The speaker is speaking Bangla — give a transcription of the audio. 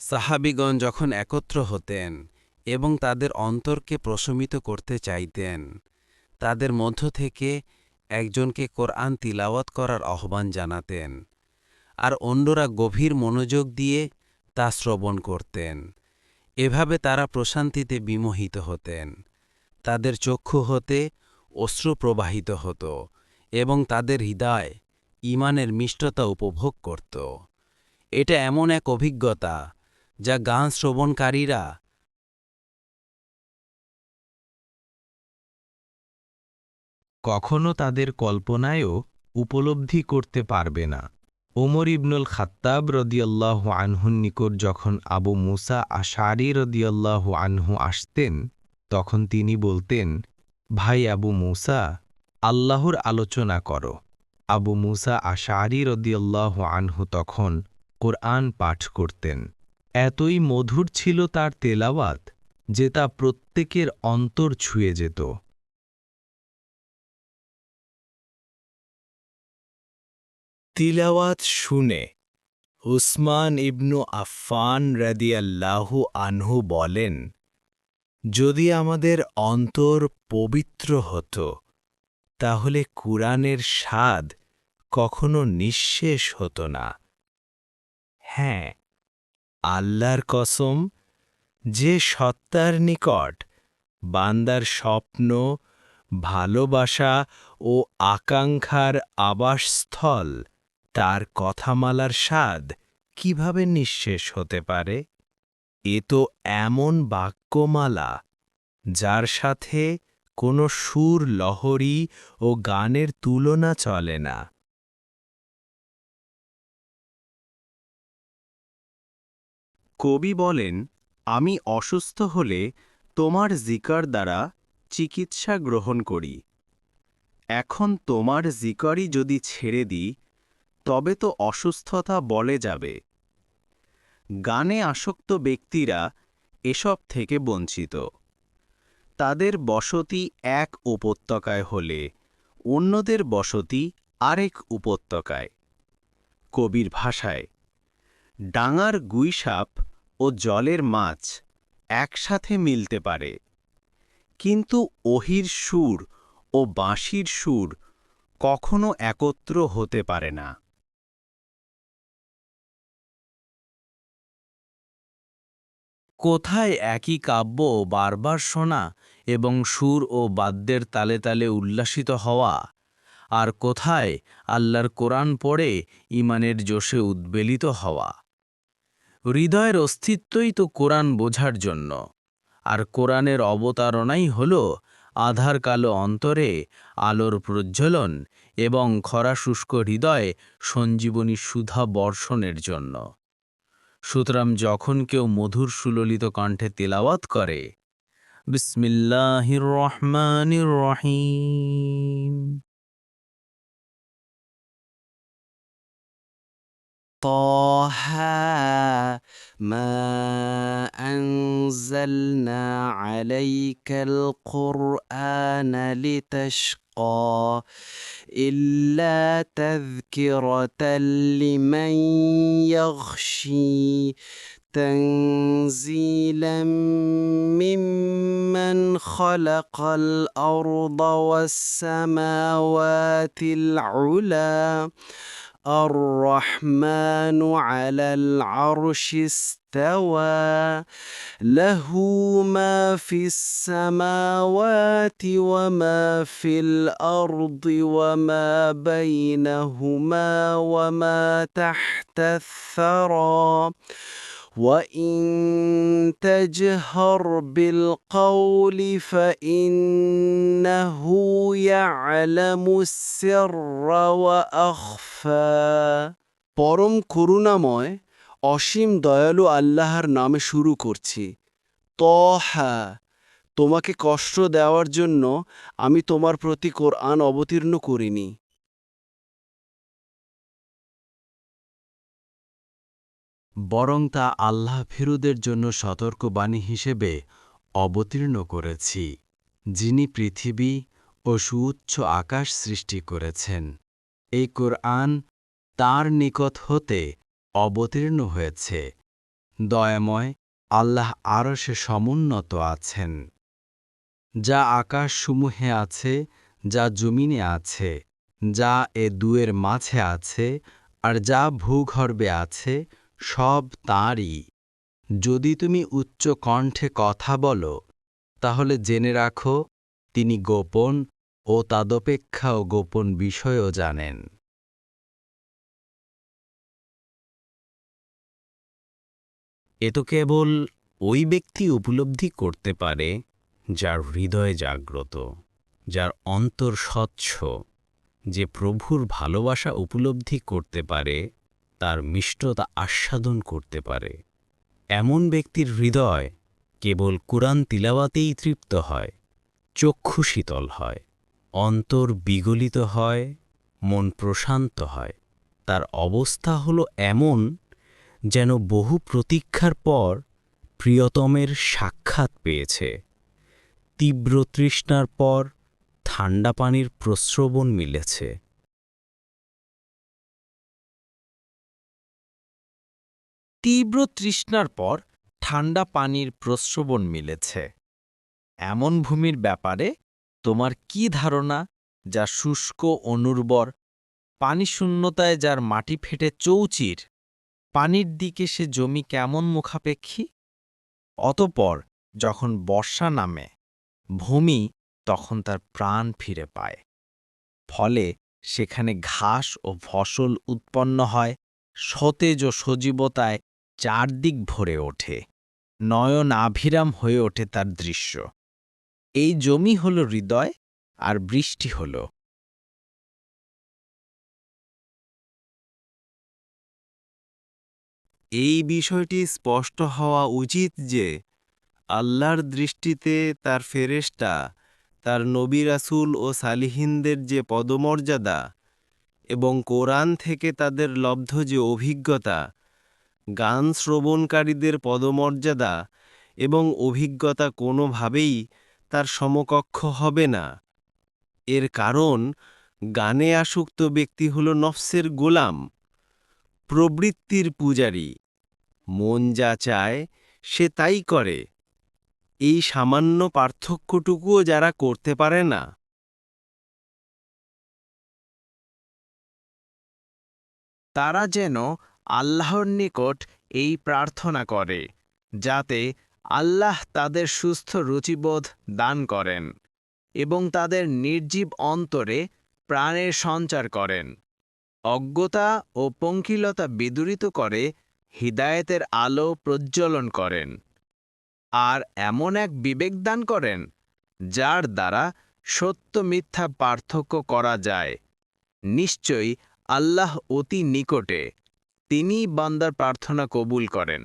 সাহাবিগণ যখন একত্র হতেন এবং তাদের অন্তরকে প্রশমিত করতে চাইতেন, তাদের মধ্য থেকে একজনকে কোরআন তিলাওয়াত করার আহ্বান জানাতেন আর অন্যরা গভীর মনোযোগ দিয়ে তা শ্রবণ করতেন। এভাবে তারা প্রশান্তিতে বিমোহিত হতেন। তাদের চক্ষু হতে অশ্রু প্রবাহিত হতো এবং তাদের হৃদয় ইমানের মিষ্টতা উপভোগ করত। এটা এমন এক অভিজ্ঞতা যা গান শ্রবণকারীরা কখনো তাদের কল্পনায়ও উপলব্ধি করতে পারবে না। ওমর ইবনুল খাত্তাব রদিয়াল্লাহ আনহুর নিকট যখন আবু মুসা আশারি রদিয়াল্লাহ আনহু আসতেন, তখন তিনি বলতেন, ভাই আবু মুসা, আল্লাহর আলোচনা করো। আবু মুসা আশারি রদিয়াল্লাহ আনহু তখন কোরআন পাঠ করতেন। এতই মধুর ছিল তার তেলাওয়াত যে তা প্রত্যেকের অন্তর ছুঁয়ে যেত। তিলাওয়াত শুনে উসমান ইবনু আফফান রাদিয়াল্লাহু আনহু বলেন, যদি আমাদের অন্তর পবিত্র হতো, তাহলে কুরআনের স্বাদ কখনো নিঃশেষ হতো না। হ্যাঁ আল্লাহর কসম, যে সত্তার নিকট বান্দার স্বপ্ন, ভালোবাসা ও আকাঙ্ক্ষার আবাসস্থল, তার কথামালার স্বাদ কীভাবে নিঃশেষ হতে পারে? এ তো এমন বাক্যমালা যার সাথে কোনো সুর, লহরী ও গানের তুলনা চলে না। কবি বলেন, আমি অসুস্থ হলে তোমার জিকার দ্বারা চিকিৎসা গ্রহণ করি। এখন তোমার জিকারই যদি ছেড়ে দিই, তবে তো অসুস্থতা বলে যাবে। গানে আসক্ত ব্যক্তিরা এসব থেকে বঞ্চিত। তাদের বসতি এক উপত্যকায় হলে অন্যদের বসতি আরেক উপত্যকায়। কবির ভাষায় ডাঙার গুইসাপ ও জলের মাছ একসাথে মিলতে পারে। কিন্তু ওহির সুর ও বাঁশির সুর কখনো একত্র হতে পারে না। কোথায় একই কাব্য বারবার শোনা এবং সুর ও বাদ্যের তালে তালে উল্লাসিত হওয়া? আর কোথায় আল্লাহর কোরআন পড়ে ইমানের জোশে উদ্বেলিত হওয়া? হৃদয়ের অস্তিত্বই তো কোরআন বোঝার জন্য। আর কোরআনের অবতারণাই হল আধার কালো অন্তরে আলোর প্রজ্জ্বলন এবং খরা শুষ্ক হৃদয়ে সঞ্জীবনী সুধা বর্ষণের জন্য। সুতরাং যখন কেউ মধুর সুললিত কণ্ঠে তেলাওয়াত করে, বিসমিল্লাহির রহমানির রহিম। طه ما أنزلنا عليك القرآن لتشقى إلا تذكرة لمن يخشي تنزيلا ممن خلق الأرض والسماوات العلى الرحمن على العرش استوى له ما في السماوات وما في الأرض وما بينهما وما تحت الثرى. وان تجهر بالقول فانه يعلم السر واخفى পরম করুণাময় অসীম দয়ালু আল্লাহর নামে শুরু করছি তহা তোমাকে কষ্ট দেওয়ার জন্য আমি তোমার প্রতি কোরআন অবতীর্ণ করিনি বরং তা আল্লাহ ফিরুদের জন্য সতর্কবাণী হিসেবে অবতীর্ণ করেছি, যিনি পৃথিবী ও সুউচ্চ আকাশ সৃষ্টি করেছেন। এই কোরআন তার নিকট হতে অবতীর্ণ হয়েছে। দয়াময় আল্লাহ আরও সে সমুন্নত আছেন। যা আকাশসমূহে আছে, যা জমিনে আছে, যা এ দুয়ের মাঝে আছে, আর যা ভূগর্ভে আছে সব তাঁরই। যদি তুমি উচ্চ কণ্ঠে কথা বলো, তাহলে জেনে রাখো, তিনি গোপন ও তদপেক্ষাও গোপন বিষয়ও জানেন। এ তো কেবল ওই ব্যক্তি উপলব্ধি করতে পারে, যার হৃদয় জাগ্রত, যার অন্তর স্বচ্ছ, যে প্রভুর ভালোবাসা উপলব্ধি করতে পারে তার মিষ্টতা আস্বাদন করতে পারে। এমন ব্যক্তির হৃদয় কেবল কুরআন তিলাওয়াতেই তৃপ্ত হয়, চক্ষু শীতল হয়, অন্তর বিগলিত হয়, মন প্রশান্ত হয়। তার অবস্থা হলো এমন যেন বহু প্রতীক্ষার পর প্রিয়তমের সাক্ষাৎ পেয়েছে। তীব্র তৃষ্ণার পর ঠান্ডা পানির প্রস্রবণ মিলেছে। তীব্র তৃষ্ণার পর ঠান্ডা পানির প্রস্রবণ মিলেছে। এমন ভূমির ব্যাপারে তোমার কি ধারণা যা শুষ্ক অনুর্বর পানিশূন্যতায় যার মাটি ফেটে চৌচির, পানির দিকে সে জমি কেমন মুখাপেক্ষী? অতপর যখন বর্ষা নামে, ভূমি তখন তার প্রাণ ফিরে পায়। ফলে সেখানে ঘাস ও ফসল উৎপন্ন হয়, সতেজ ও সজীবতায় চারদিক ভরে ওঠে, নয়ন আভিরাম হয়ে ওঠে তার দৃশ্য। এই জমি হল হৃদয় আর বৃষ্টি হল। এই বিষয়টি স্পষ্ট হওয়া উচিত যে আল্লাহর দৃষ্টিতে তার ফেরেশতা, তার নবী রাসূল ও সালিহিনদের যে পদমর্যাদা এবং কোরআন থেকে তাদের লব্ধ যে অভিজ্ঞতা গান শ্রবণকারীদের পদমর্যাদা এবং অভিজ্ঞতা কোনোভাবেই তার সমকক্ষ হবে না। এর কারণ, গানে আসক্ত ব্যক্তি হল নফসের গোলাম, প্রবৃত্তির পূজারী। মন যা চায়, সে তাই করে। এই সামান্য পার্থক্যটুকুও যারা করতে পারে না। তারা যেন আল্লাহর নিকট এই প্রার্থনা করে, যাতে আল্লাহ তাদের সুস্থ রুচিবোধ দান করেন এবং তাদের নির্জীব অন্তরে প্রাণের সঞ্চার করেন। অজ্ঞতা ও পঙ্কিলতা বিদূরিত করে হিদায়েতের আলো প্রজ্বলন করেন আর এমন এক বিবেক দান করেন, যার দ্বারা সত্য মিথ্যা পার্থক্য করা যায়। নিশ্চয়ই আল্লাহ অতি নিকটে তিনিই বান্দার প্রার্থনা কবুল করেন।